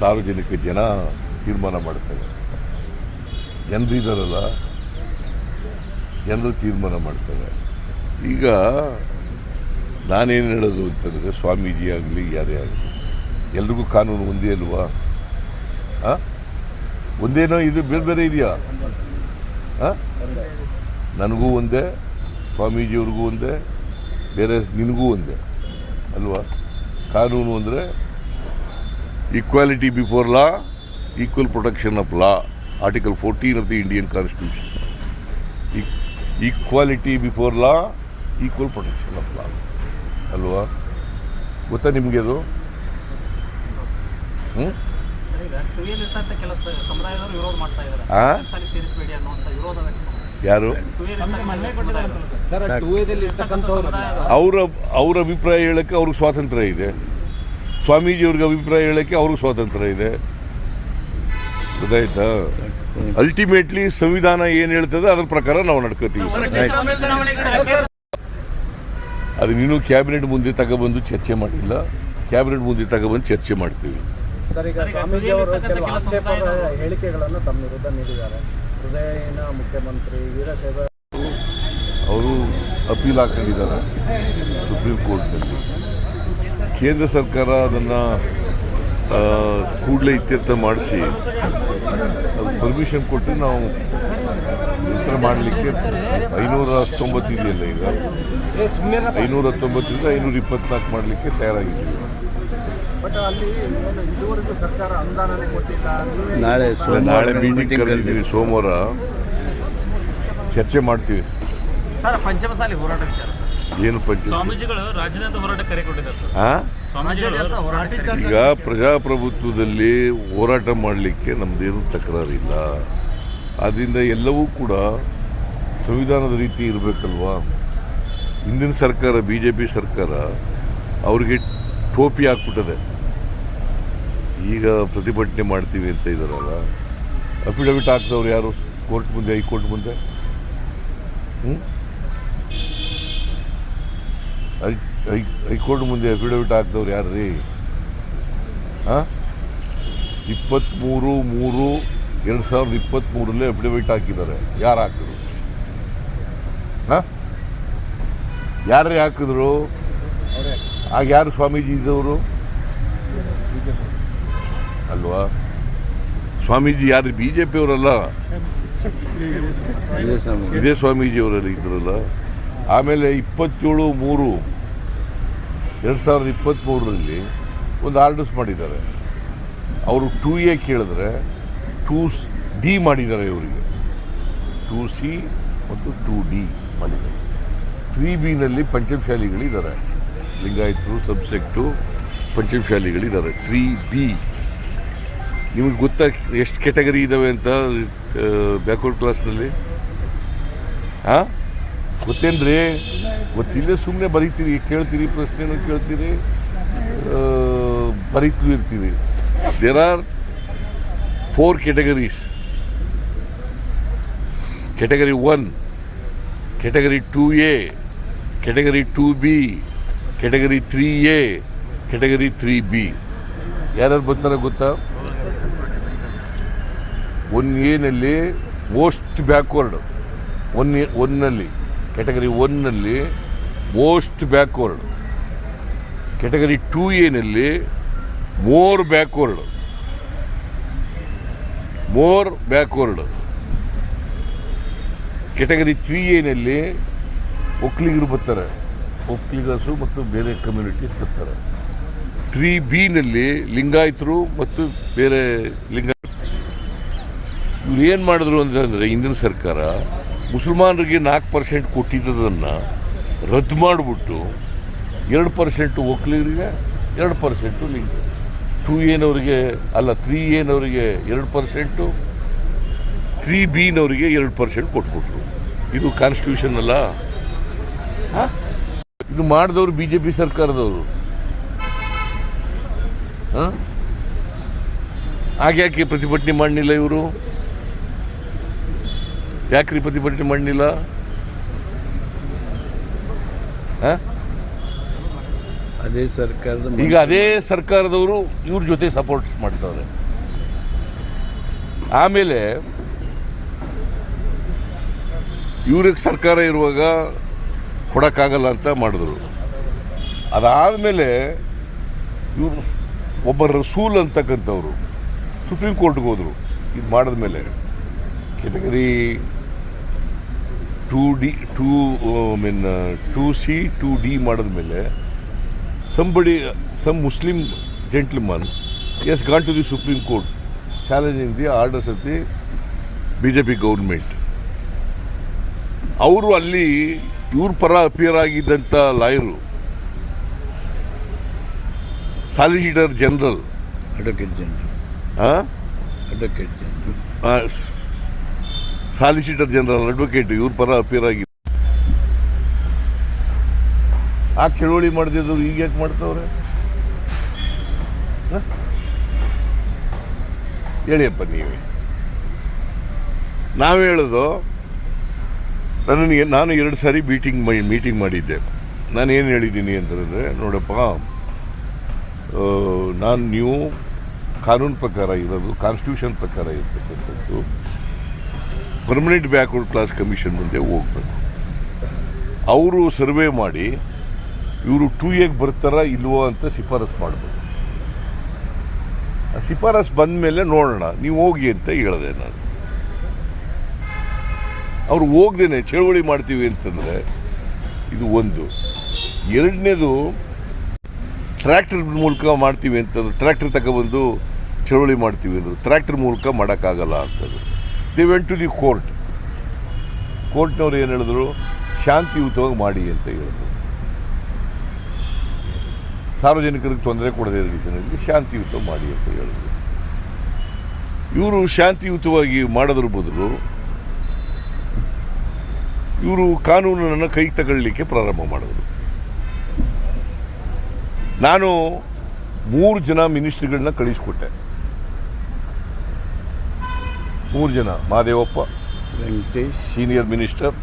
ಸಾರ್ವಜನಿಕ ಜನ ತೀರ್ಮಾನ ಮಾಡ್ತಾರೆ. ಜನರಿದಾರಲ್ಲ ಜನರು ತೀರ್ಮಾನ ಮಾಡ್ತಾರೆ. ಈಗ ನಾನೇನು ಹೇಳೋದು ಅಂತಂದರೆ ಸ್ವಾಮೀಜಿ ಆಗಲಿ, ಯಾರೇ ಆಗಲಿ, ಎಲ್ರಿಗೂ ಕಾನೂನು ಒಂದೇ ಅಲ್ವಾ? ಒಂದೇನೋ ಇದು ಬೇರೆ ಬೇರೆ ಇದೆಯಾ? ನನಗೂ ಒಂದೇ, ಸ್ವಾಮೀಜಿಯವ್ರಿಗೂ ಒಂದೇ, ಬೇರೆ ನಿನಗೂ ಒಂದೇ, ಅಲ್ವಾ? ಕಾನೂನು ಅಂದರೆ equality before law equal protection of law article fourteen of the Indian constitution equality before law equal protection of law ಅಲ್ವಾ? ಗೊತ್ತಾ ನಿಮಗೆ ಅದು? ಹ್ಞೂ ಹಾಂ ಟುವಿಯಲ್ಲಿ ಇರ್ತಂತ ಕೆಲ ಸಮುದಾಯದವರು ವಿರೋಧ ಮಾಡ್ತಾ ಇದ್ದಾರೆ. ಯಾರು? ಅವರ ಅವ್ರ ಅಭಿಪ್ರಾಯ ಹೇಳೋಕ್ಕೆ ಅವ್ರಿಗೆ ಸ್ವಾತಂತ್ರ್ಯ ಇದೆ. ಸ್ವಾಮೀಜಿಯವ್ರಿಗೆ ಅಭಿಪ್ರಾಯ ಹೇಳೋಕ್ಕೆ ಅವ್ರಿಗೆ ಸ್ವಾತಂತ್ರ್ಯ ಇದೆ. ಗೊತ್ತಾಯ್ತಾ? ಅಲ್ಟಿಮೇಟ್ಲಿ ಸಂವಿಧಾನ ಏನು ಹೇಳ್ತದೆ ಅದ್ರ ಪ್ರಕಾರ ನಾವು ನಡ್ಕೋತೀವಿ ಅದು ನೀನು ಕ್ಯಾಬಿನೆಟ್ ಮುಂದೆ ತಗೊಬಂದು ಚರ್ಚೆ ಮಾಡಿಲ್ಲ. ಕ್ಯಾಬಿನೆಟ್ ಮುಂದೆ ತಗೊಬಂದು ಚರ್ಚೆ ಮಾಡ್ತೀವಿ. ಹೃದಯಹೀನ ಮುಖ್ಯಮಂತ್ರಿ ಅವರು ಅಪೀಲ್ ಹಾಕೊಂಡಿದ್ದಾರೆ ಸುಪ್ರೀಂ ಕೋರ್ಟ್ನಲ್ಲಿ. ಕೇಂದ್ರ ಸರ್ಕಾರ ಅದನ್ನು ಕೂಡಲೇ ಇತ್ಯರ್ಥ ಮಾಡಿಸಿ, ಅದು ಪರ್ಮಿಷನ್ ಕೊಟ್ಟು ನಾವು ಉತ್ತರ ಮಾಡಲಿಕ್ಕೆ ಐನೂರ ಹತ್ತೊಂಬತ್ತು ಇದೆಯಲ್ಲ ಈಗ. ಐನೂರ ಹತ್ತೊಂಬತ್ತರಿಂದ ಐನೂರ ಇಪ್ಪತ್ನಾಲ್ಕು ಮಾಡಲಿಕ್ಕೆ ತಯಾರಾಗಿದ್ದೀವಿ. ನಾಳೆ ನಾಳೆ ಮೀಟಿಂಗ್ ಕರೆದಿದ್ದೀವಿ ಸೋಮವಾರ. ಚರ್ಚೆ ಮಾಡ್ತೀವಿ. ಸರ್ ಪಂಚಮಸಾಲಿ ಹೋರಾಟ ವಿಚಾರ ಸರ್. ಏನು ಪಂಚಾಯತ್ ಸ್ವಾಮೀಜಿಗಳು ರಾಜ್ಯದಂತ ಹೋರಾಟ ಕರೆ ಕೊಟ್ಟಿದ್ದಾರೆ ಈಗ ಪ್ರಜಾಪ್ರಭುತ್ವದಲ್ಲಿ ಹೋರಾಟ ಮಾಡಲಿಕ್ಕೆ ನಮ್ಮದೇನು ತಕರಾರಿಲ್ಲ. ಆದ್ದರಿಂದ ಎಲ್ಲವೂ ಕೂಡ ಸಂವಿಧಾನದ ರೀತಿ ಇರಬೇಕಲ್ವಾ? ಹಿಂದಿನ ಸರ್ಕಾರ ಬಿ ಜೆ ಪಿ ಸರ್ಕಾರ ಅವ್ರಿಗೆ ಟೋಪಿ ಹಾಕ್ಬಿಟ್ಟದೆ. ಈಗ ಪ್ರತಿಭಟನೆ ಮಾಡ್ತೀವಿ ಅಂತ ಇದಾರಲ್ಲ? ಅಫಿಡವಿಟ್ ಹಾಕ್ತವ್ರು ಯಾರು? ಕೋರ್ಟ್ ಮುಂದೆ ಹೈಕೋರ್ಟ್ ಮುಂದೆ? ಹ್ಞೂ ಹೈ ಹೈ ಹೈಕೋರ್ಟ್ ಮುಂದೆ ಅಫಿಡವಿಟ್ ಹಾಕ್ತವ್ರು ಯಾರು ರೀ? ಹಾಂ? ಇಪ್ಪತ್ತ್ಮೂರು ಮೂರು ಎರಡು ಸಾವಿರದ ಇಪ್ಪತ್ತ್ಮೂರಲ್ಲೇ ಅಫಿಡವಿಟ್ ಹಾಕಿದ್ದಾರೆ. ಯಾರು ಹಾಕಿದ್ರು? ಹಾಂ? ಯಾರೇ ಹಾಕಿದ್ರು? ಆಗ ಯಾರು ಸ್ವಾಮೀಜಿ ಇದ್ದವರು? ಅಲ್ವಾ? ಸ್ವಾಮೀಜಿ ಯಾರು ಬಿ ಜೆ ಪಿಯವರಲ್ಲ ಇದೇ ಸ್ವಾಮೀಜಿಯವರಲ್ಲಿ ಇದೇ ಸ್ವಾಮೀಜಿಯವರೆಲ್ಲ ಇದ್ರಲ್ಲ. ಆಮೇಲೆ ಇಪ್ಪತ್ತೇಳು ಮೂರು ಎರಡು ಸಾವಿರದ ಇಪ್ಪತ್ತ್ಮೂರರಲ್ಲಿ ಒಂದು ಆರ್ಡರ್ಸ್ ಮಾಡಿದ್ದಾರೆ. ಅವರು ಟೂ ಎ ಕೇಳಿದ್ರೆ ಟೂ ಡಿ ಮಾಡಿದ್ದಾರೆ ಇವರಿಗೆ. ಟೂ ಸಿ ಮತ್ತು ಟೂ ಡಿ ಮಾಡಿದ್ದಾರೆ. ತ್ರೀ ಬಿನಲ್ಲಿ ಪಂಚಮಶಾಲಿಗಳಿದ್ದಾರೆ ಲಿಂಗಾಯತರು ಸಬ್ಸೆಕ್ಟು ಪಂಚಮಶಾಲಿಗಳಿದ್ದಾರೆ ತ್ರೀ ಬಿ. ನಿಮಗೆ ಗೊತ್ತಾ ಎಷ್ಟು ಕೆಟಗರಿ ಇದ್ದಾವೆ ಅಂತ ಬ್ಯಾಕ್ವರ್ಡ್ ಕ್ಲಾಸ್ನಲ್ಲಿ? ಹಾಂ ಗೊತ್ತೇನ್ರಿ? ಗೊತ್ತಿಲ್ಲೇ ಸುಮ್ಮನೆ ಬರೀತೀರಿ, ಕೇಳ್ತೀರಿ ಪ್ರಶ್ನೆನೂ ಕೇಳ್ತೀರಿ ಬರೀತೂ ಇರ್ತೀರಿ. There are four categories category one category two A category two B category three A category three B ಯಾರ್ಯಾರು ಬರ್ತಾರೋ ಗೊತ್ತಾ? ಒನ್ ಏನಲ್ಲಿ ಮೋಸ್ಟ್ ಬ್ಯಾಕ್ವರ್ಡ್. ಒನ್ ಒನ್ನಲ್ಲಿ. ಕೆಟಗರಿ ಒನ್ನಲ್ಲಿ most backward. Category two ಎನಲ್ಲಿ more backward. More backward. Category three ಎನಲ್ಲಿ ಒಕ್ಕಲಿಗರು ಬರ್ತಾರೆ. ಒಕ್ಲಿಗಸು ಮತ್ತು ಬೇರೆ ಕಮ್ಯುನಿಟಿ ಬರ್ತಾರೆ. ತ್ರೀ ಬಿನಲ್ಲಿ ಲಿಂಗಾಯತರು ಮತ್ತು ಬೇರೆ ಲಿಂಗ ಇವ್ರು ಏನು ಮಾಡಿದ್ರು ಅಂತಂದರೆ ಹಿಂದಿನ ಸರ್ಕಾರ ಮುಸಲ್ಮಾನರಿಗೆ ನಾಲ್ಕು ಪರ್ಸೆಂಟ್ ಕೊಟ್ಟಿದ್ದದನ್ನು ರದ್ದು ಮಾಡಿಬಿಟ್ಟು ಎರಡು ಪರ್ಸೆಂಟು ಒಕ್ಕಲಿಗರಿಗೆ ಎರಡು ಪರ್ಸೆಂಟು ಲಿಂಗ. ಟೂ ಏನವರಿಗೆ ಅಲ್ಲ ತ್ರೀ ಏನವರಿಗೆ ಎರಡು ಪರ್ಸೆಂಟು, ತ್ರೀ ಬಿನವರಿಗೆ ಎರಡು ಪರ್ಸೆಂಟ್ ಕೊಟ್ಬಿಟ್ರು. ಇದು ಕಾನ್ಸ್ಟಿಟ್ಯೂಷನ್ ಅಲ್ಲ? ಇದು ಮಾಡಿದವರು ಬಿ ಜೆ ಪಿ ಸರ್ಕಾರದವರು. ಹಾಂ? ಯಾಕೆ ಪ್ರತಿಭಟನೆ ಮಾಡಲಿಲ್ಲ ಇವರು? ಯಾಕ್ರಿ ಪ್ರತಿಭಟನೆ ಮಾಡಲಿಲ್ಲ ಅದೇ ಸರ್ಕಾರದ ಈಗ ಅದೇ ಸರ್ಕಾರದವರು ಇವ್ರ ಜೊತೆ ಸಪೋರ್ಟ್ ಮಾಡ್ತಾವ್ರೆ ಆಮೇಲೆ ಇವ್ರಿಗೆ ಸರ್ಕಾರ ಇರುವಾಗ ಕೊಡೋಕ್ಕಾಗಲ್ಲ ಅಂತ ಮಾಡಿದ್ರು. ಅದಾದಮೇಲೆ ಇವರು ಒಬ್ಬ ರಸೂಲ್ ಅಂತಕ್ಕಂಥವ್ರು ಸುಪ್ರೀಂ ಕೋರ್ಟ್ಗೆ ಹೋದರು. ಇದು ಮಾಡಿದ್ಮೇಲೆ category two D two I mean two C two D ಮಾಡಿದ್ಮೇಲೆ somebody some Muslim gentleman has gone to the Supreme Court challenging the orders of the B J P government ಅವರು ಅಲ್ಲಿ ಇವ್ರ ಪರ appear ಆಗಿದ್ದಂಥ lawyer solicitor general advocate general ಹಾಂ advocate general solicitor general advocate ಇವ್ರ ಪರ appear ಆಗಿ ಆ ಚಳುವಳಿ ಮಾಡಿದ್ರು ಈಗ ಯಾಕೆ ಮಾಡ್ತವ್ರೆ? ಹೇಳಿಯಪ್ಪ ನೀವೇ. ನಾವು ಹೇಳೋದು ನನಗೆ, ನಾನು ಎರಡು ಸಾರಿ ಮೀಟಿಂಗ್ ಮೀಟಿಂಗ್ ಮಾಡಿದ್ದೆ. ನಾನು ಏನು ಹೇಳಿದ್ದೀನಿ ಅಂತಂದರೆ, ನೋಡಪ್ಪ ನಾನು ನೀವು ಕಾನೂನು ಪ್ರಕಾರ ಇರೋದು ಕಾನ್ಸ್ಟಿಟ್ಯೂಷನ್ ಪ್ರಕಾರ ಇರ್ತಕ್ಕಂಥದ್ದು ಪರ್ಮನೆಂಟ್ ಬ್ಯಾಕ್ವರ್ಡ್ ಕ್ಲಾಸ್ ಕಮಿಷನ್ ಮುಂದೆ ಹೋಗ್ಬೇಕು. ಅವರು ಸರ್ವೆ ಮಾಡಿ, ಇವರು ಟೂ ಎಗೆ ಬರ್ತಾರ ಇಲ್ವೋ ಅಂತ ಶಿಫಾರಸ್ ಮಾಡಬೇಕು. ಆ ಶಿಫಾರಸ್ ಬಂದ ಮೇಲೆ ನೋಡೋಣ, ನೀವು ಹೋಗಿ ಅಂತ ಹೇಳಿದೆ ನಾನು. ಅವ್ರು ಹೋಗ್ದೇನೆ, ಚಳವಳಿ ಮಾಡ್ತೀವಿ ಅಂತಂದರೆ ಇದು ಒಂದು. ಎರಡನೇದು ಟ್ರ್ಯಾಕ್ಟರ್ ಮೂಲಕ ಮಾಡ್ತೀವಿ ಅಂತಂದ್ರೆ ಟ್ರ್ಯಾಕ್ಟರ್ ತಗೊಬಂದು ಚಳವಳಿ ಮಾಡ್ತೀವಿ ಅಂದರು ಟ್ರ್ಯಾಕ್ಟರ್ ಮೂಲಕ ಮಾಡೋಕ್ಕಾಗಲ್ಲ ಅಂತಂದ್ರು. They went to the court ಕೋರ್ಟ್ನವ್ರು ಏನು ಹೇಳಿದ್ರು? ಶಾಂತಿಯುತವಾಗಿ ಮಾಡಿ ಅಂತ ಹೇಳಿದ್ರು. ಸಾರ್ವಜನಿಕರಿಗೆ ತೊಂದರೆ ಕೊಡದೇ ಇರೋ ರೀತಿಯಲ್ಲಿ ಶಾಂತಿಯುತ ಮಾಡಿ ಅಂತ ಹೇಳಿದ್ರು. ಇವರು ಶಾಂತಿಯುತವಾಗಿ ಮಾಡೋದ್ರ ಬದಲು ಇವರು ಕಾನೂನನ್ನು ಕೈಗೆ ತಗೊಳ್ಳಿಕ್ಕೆ ಪ್ರಾರಂಭ ಮಾಡಿದ್ರು. ನಾನು ಮೂರು ಜನ ಮಿನಿಸ್ಟ್ರಿಗಳನ್ನ ಕಳಿಸ್ಕೊಟ್ಟೆ. ಮೂರು ಜನ. ಮಹಾದೇವಪ್ಪ ವೆಂಕಟೇಶ್. Senior minister